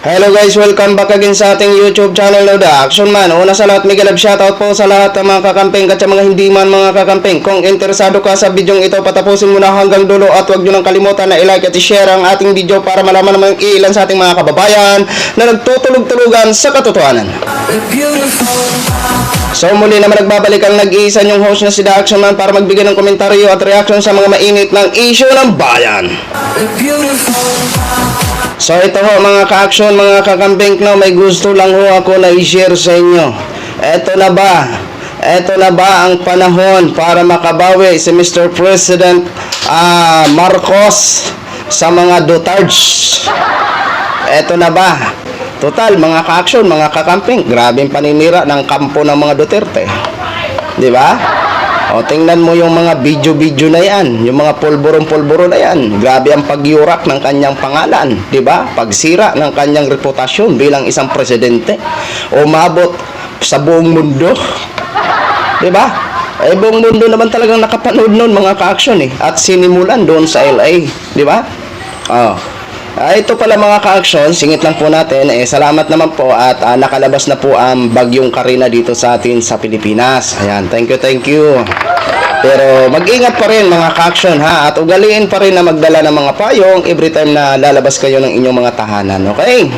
Hello guys, welcome back again sa ating YouTube channel no The Action Man. Una sa lahat, love shoutout po sa lahat ng mga kakamping at sa mga hindi man mga kakamping. Kung interesado ka sa video ito, patapusin mo na hanggang dulo at huwag nyo nang kalimutan na i-like at i-share ang ating video para malaman naman ilan sa ating mga kababayan na nagtutulog-tulugan sa katotohanan. So muli naman nagbabalik ang nag-iisa yung host na si The Action Man para magbigay ng komentaryo at reaction sa mga mainit ng issue ng bayan. So ito ho mga ka-action, mga kakambing no, may gusto lang ho ako na i-share sa inyo. Ito na ba? Ito na ba ang panahon para makabawi si Mr. President ah, Marcos sa mga Dutards? Ito na ba? Total, mga ka-action, mga kakamping, grabing paninira ng kampo ng mga Duterte. Di ba? O, tingnan mo yung mga video-video na yan, yung mga pulburon-pulburo na yan. Grabe ang pagyurak ng kanyang pangalan, di ba? Pagsira ng kanyang reputasyon bilang isang presidente. Umabot sa buong mundo. Di ba? Eh, buong mundo naman talagang nakapanood noon mga ka-action eh. At sinimulan doon sa LA. Di ba? Oh. Ah, ito pala mga ka-action, singit lang po natin. Eh, salamat naman po at ah, nakalabas na po ang bagyong Karina dito sa atin sa Pilipinas. Ayan, thank you, thank you. Pero mag-ingat pa rin mga ka-action ha at ugaliin pa rin na magdala ng mga payong every time na lalabas kayo ng inyong mga tahanan, okay?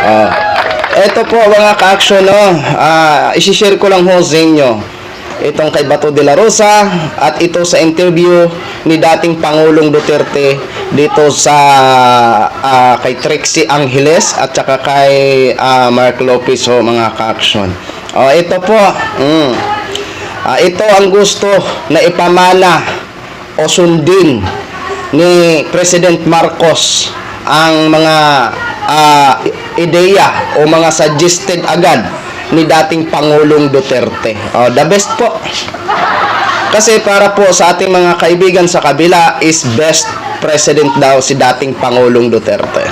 Ah, ito po mga ka-action no, ah, isi-share ko lang ho sa inyo itong kay Bato de la Rosa at ito sa interview ni dating Pangulong Duterte dito sa ah, kay Trixie Angeles at saka kay ah, Mark Lopez ho mga ka-action. Oh, ito po. Mm. Ah, ito ang gusto na ipamana o sundin ni President Marcos ang mga ah, ideya o mga suggested agad ni dating Pangulong Duterte. Oh, the best po. Kasi para po sa ating mga kaibigan sa kabila is best president daw si dating Pangulong Duterte.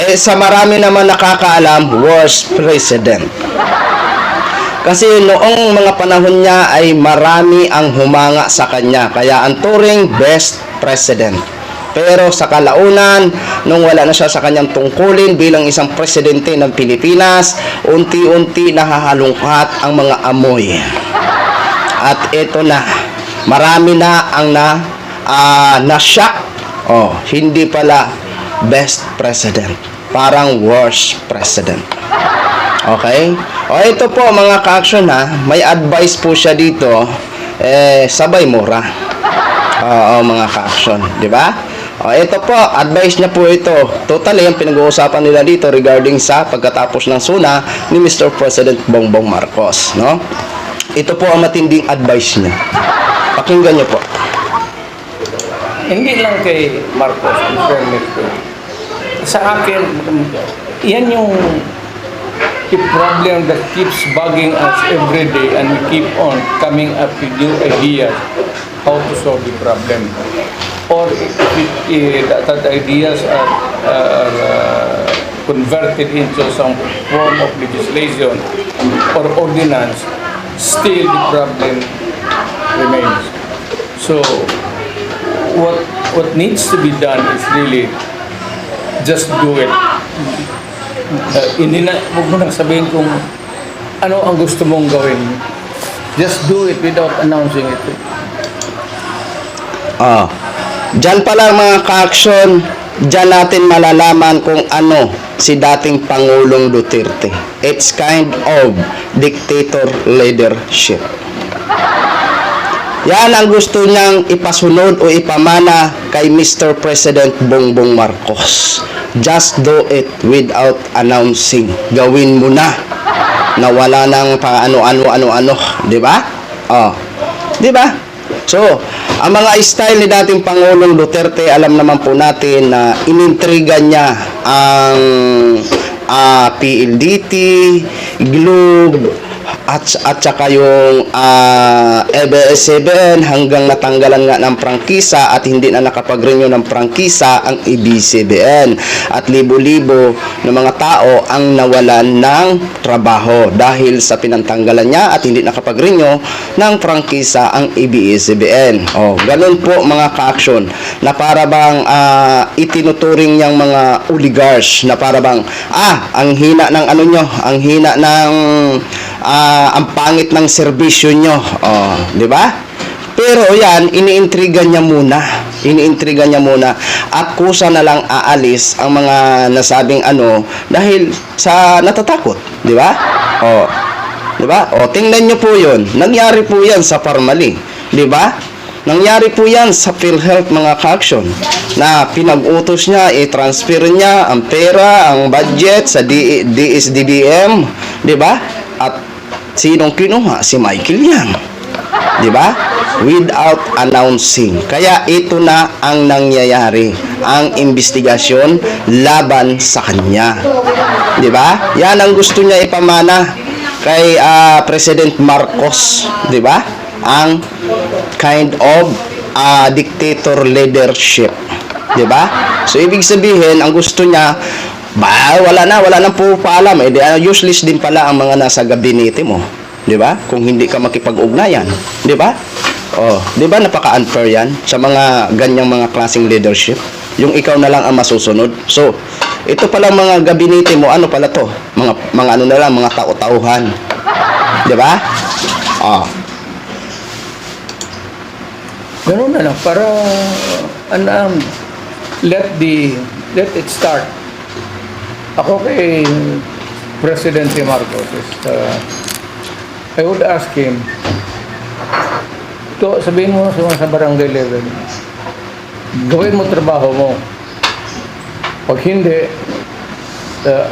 Eh sa marami naman nakakaalam, worst president. Kasi noong mga panahon niya ay marami ang humanga sa kanya. Kaya ang turing best president. Pero sa kalaunan, nung wala na siya sa kanyang tungkulin bilang isang presidente ng Pilipinas, unti-unti nahahalungkat ang mga amoy. At ito na, marami na ang na ah, na-shock. Oh, hindi pala best president. Parang worst president. Okay? O ito po mga ka-action ha, may advice po siya dito, eh, sabay mura. Oo mga ka-action, di ba? O ito po, advice niya po ito. Totally, yung pinag-uusapan nila dito regarding sa pagkatapos ng suna ni Mr. President Bongbong Marcos, no? Ito po ang matinding advice niya. Pakinggan niyo po. Hindi lang kay Marcos, in ko. Sa akin, yan yung the problem that keeps bugging us every day and we keep on coming up with new ideas how to solve the problem. Or if, it, that, that ideas are, are uh, converted into some form of legislation or ordinance, still the problem remains. So, what what needs to be done is really just do it. Uh, hindi na, huwag mo nang sabihin kung ano ang gusto mong gawin. Just do it without announcing it. Ah. Diyan pa lang mga ka-action, diyan natin malalaman kung ano si dating Pangulong Duterte. It's kind of dictator leadership. Yan ang gusto niyang ipasunod o ipamana kay Mr. President Bongbong Marcos. Just do it without announcing. Gawin mo na na wala nang pa ano ano ano ano, 'di ba? Oh. 'Di ba? So, ang mga style ni dating Pangulong Duterte, alam naman po natin na inintriga niya ang ah, PLDT, Globe, at at saka yung ah, ABS-CBN hanggang natanggalan nga ng prangkisa at hindi na nakapag-renew ng prangkisa ang ABS-CBN at libo-libo ng mga tao ang nawalan ng trabaho dahil sa pinantanggalan niya at hindi nakapag-renew ng prangkisa ang ABS-CBN. Oh, ganun po mga ka-action na para bang ah, itinuturing niyang mga oligarchs na para bang ah ang hina ng ano nyo ang hina ng ah, ang pangit ng serbisyo nyo. Oh, di ba? Pero yan iniintriga niya muna. Iniintriga niya muna. At kusa na lang aalis ang mga nasabing ano dahil sa natatakot di ba? Oh di ba? Oh tingnan niyo po 'yon nangyari po yan sa Parmali di ba? Nangyari po yan sa PhilHealth mga ka-action na pinag-utos niya, i-transfer niya ang pera, ang budget sa D- DSDBM, di ba? At sinong kinuha? Si Michael Yang. Di ba? Without announcing. Kaya ito na ang nangyayari, ang investigasyon laban sa kanya. Di ba? Yan ang gusto niya ipamana kay ah, President Marcos, di ba? Ang kind of ah, dictator leadership. 'Di ba? So ibig sabihin, ang gusto niya ba wala na, wala nang pupaalam. Eh, di, ah, useless din pala ang mga nasa gabinete mo. 'Di ba? Kung hindi ka makipag-ugnayan, 'di ba? Oh, 'di ba napaka-unfair 'yan sa mga ganyang mga klaseng leadership? Yung ikaw na lang ang masusunod. So, ito pala mga gabinete mo, ano pala to? Mga mga ano na lang, mga tao-tauhan. 'Di ba? Oh, Ganun na lang para ano um, let the let it start. Ako kay Presidente Marcos is uh, I would ask him to sabihin mo sa sa barangay level gawin mo trabaho mo. Pag hindi uh,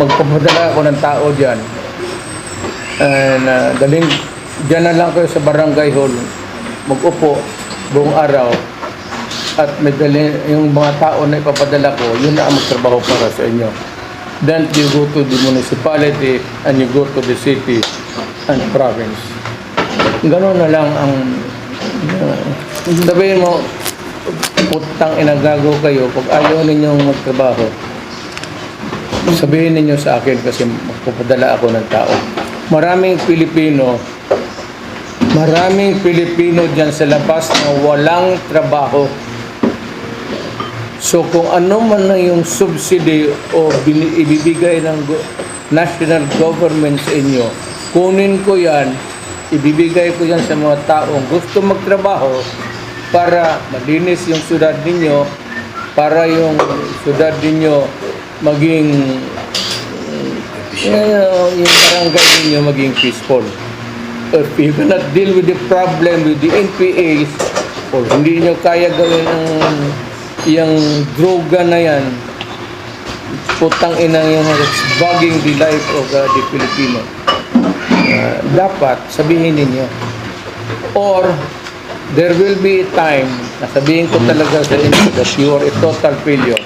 magpapadala ako ng tao dyan. And uh, daling dyan na lang kayo sa barangay hall. Mag-upo buong araw. At may dali, yung mga tao na ipapadala ko, yun na ang magtrabaho para sa inyo. Then you go to the municipality and you go to the city and province. Ganun na lang ang uh, sabihin mo, putang inagago kayo pag ayaw ninyong magtrabaho. Sabihin ninyo sa akin kasi magpapadala ako ng tao. Maraming Pilipino Maraming Pilipino dyan sa labas na walang trabaho. So kung ano man na yung subsidy o ibibigay ng go- national government sa inyo, kunin ko yan, ibibigay ko yan sa mga taong gusto magtrabaho para malinis yung syudad ninyo, para yung syudad ninyo maging uh, yung barangay ninyo maging peaceful. If you cannot deal with the problem with the NPAs or hindi nyo kaya gawin ang yung droga na yan putang ina yung it's bugging the life of uh, the Filipino Uh, dapat sabihin ninyo or there will be a time na sabihin ko talaga sa inyo that you are a total failure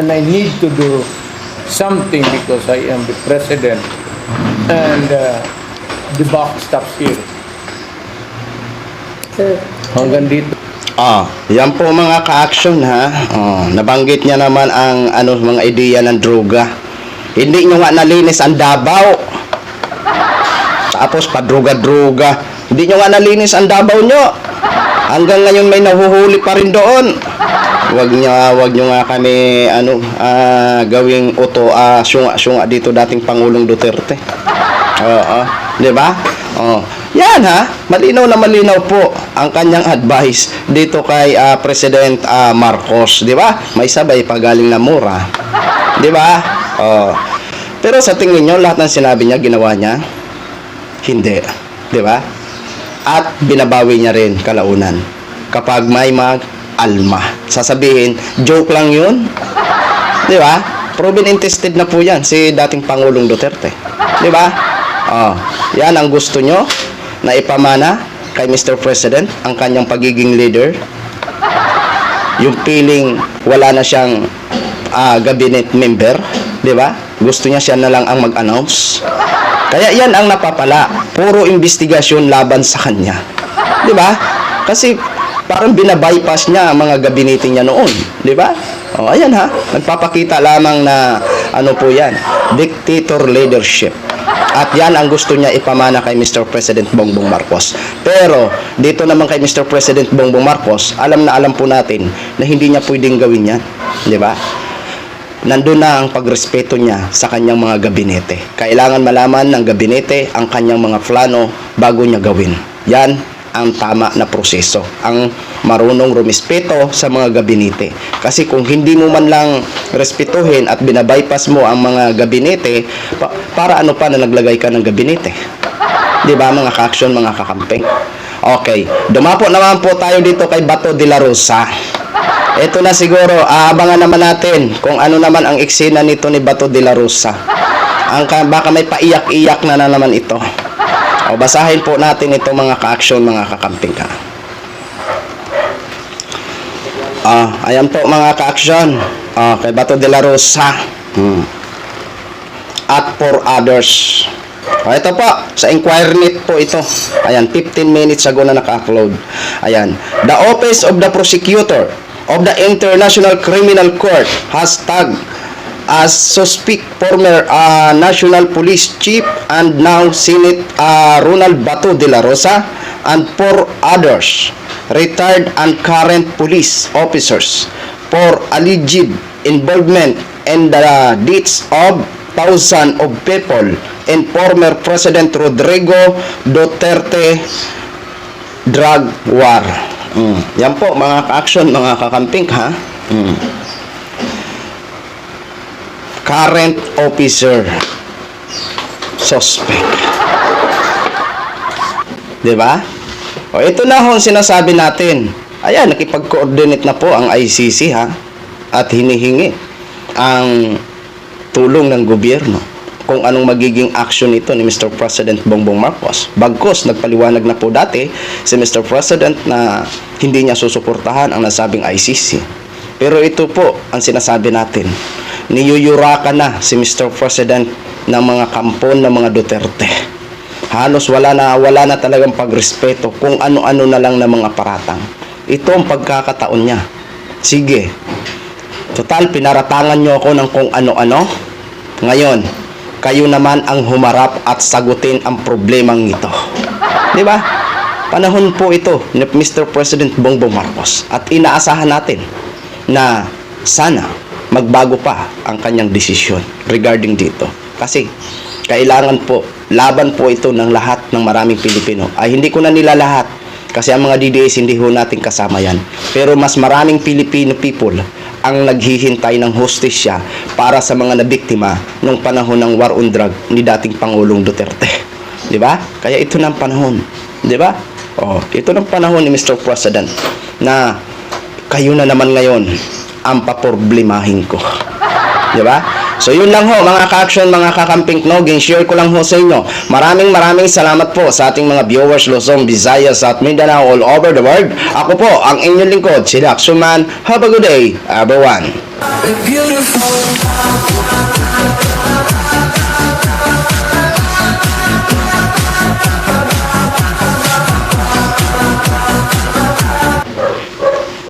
and I need to do something because I am the president and uh, the buck stops here. Hanggang dito. Ah, yan po mga ka-action ha. Oh, nabanggit niya naman ang ano mga ideya ng droga. Hindi nyo nga nalinis ang Davao. Tapos padruga-druga. Hindi nyo nga nalinis ang Davao nyo. Hanggang ngayon may nahuhuli pa rin doon. Wag niyo wag niyo nga kami ano ah, gawing auto ah, syunga-syunga dito dating Pangulong Duterte. Oo, 'di ba? Oh. Yan ha, malinaw na malinaw po ang kanyang advice dito kay ah, President ah, Marcos, 'di ba? May sabay pa galing na mura. 'Di ba? Oh. Pero sa tingin niyo lahat ng sinabi niya ginawa niya? Hindi, 'di ba? At binabawi niya rin kalaunan kapag may mag alma. Sasabihin, joke lang 'yun. 'Di ba? Proven and tested na po 'yan si dating Pangulong Duterte. 'Di ba? Oh, 'yan ang gusto nyo na ipamana kay Mr. President ang kanyang pagiging leader. Yung feeling wala na siyang ah, cabinet member, 'di ba? Gusto niya siya na lang ang mag-announce. Kaya yan ang napapala. Puro investigasyon laban sa kanya. Di ba? Kasi parang binabypass niya ang mga gabinete niya noon. Di ba? O, ayan ha. Nagpapakita lamang na ano po yan. Dictator leadership. At yan ang gusto niya ipamana kay Mr. President Bongbong Marcos. Pero dito naman kay Mr. President Bongbong Marcos, alam na alam po natin na hindi niya pwedeng gawin yan. Di ba? nandun na ang pagrespeto niya sa kanyang mga gabinete. Kailangan malaman ng gabinete ang kanyang mga plano bago niya gawin. Yan ang tama na proseso. Ang marunong rumispeto sa mga gabinete. Kasi kung hindi mo man lang respetuhin at binabypass mo ang mga gabinete, pa- para ano pa na naglagay ka ng gabinete? Di ba mga ka-action, mga kakampeng? Okay, dumapo naman po tayo dito kay Bato de la Rosa. Ito na siguro, aabangan naman natin kung ano naman ang eksena nito ni Bato de la Rosa. Ang, ka- baka may paiyak-iyak na na naman ito. O basahin po natin ito mga ka-action, mga kakamping ka. Ah, ayan po mga ka-action. Ah, kay Bato de la Rosa. Hmm. At for others. O, ito po, sa Inquirynet po ito. Ayan, 15 minutes ago na naka-upload. Ayan. The Office of the Prosecutor of the International Criminal Court has tagged as suspect former uh, National Police Chief and now Senate uh, Ronald Bato de la Rosa and four others, retired and current police officers, for alleged involvement in the deaths of thousands of people in former President Rodrigo Duterte drug war. Mm. Yan po mga ka-action, mga kakamping ha. Mm. Current officer suspect. 'Di ba? O ito na ho sinasabi natin. Ayan, nakipag-coordinate na po ang ICC ha at hinihingi ang tulong ng gobyerno kung anong magiging action nito ni Mr. President Bongbong Marcos. Bagkos, nagpaliwanag na po dati si Mr. President na hindi niya susuportahan ang nasabing ICC. Pero ito po ang sinasabi natin. Niyuyurakan na si Mr. President ng mga kampon ng mga Duterte. Halos wala na wala na talagang pagrespeto kung ano-ano na lang ng mga paratang. Ito ang pagkakataon niya. Sige, Total, pinaratangan nyo ako ng kung ano-ano. Ngayon, kayo naman ang humarap at sagutin ang problemang ito. Di ba? Panahon po ito ni Mr. President Bongbong Marcos at inaasahan natin na sana magbago pa ang kanyang desisyon regarding dito. Kasi kailangan po, laban po ito ng lahat ng maraming Pilipino. Ay hindi ko na nila lahat kasi ang mga DDS hindi ho natin kasama yan. Pero mas maraming Filipino people ang naghihintay ng hostisya para sa mga nabiktima nung panahon ng war on drug ni dating Pangulong Duterte. 'Di ba? Kaya ito ang panahon. 'Di ba? Oh, ito ang panahon ni Mr. President na kayo na naman ngayon ang paproblemahin ko. 'Di ba? So yun lang ho mga ka-action, mga kakamping knoging, share ko lang ho sa inyo. Maraming maraming salamat po sa ating mga viewers Luzon, Visayas at Mindanao all over the world. Ako po ang inyong lingkod, si Action Man. Have a good day, everyone. Beautiful.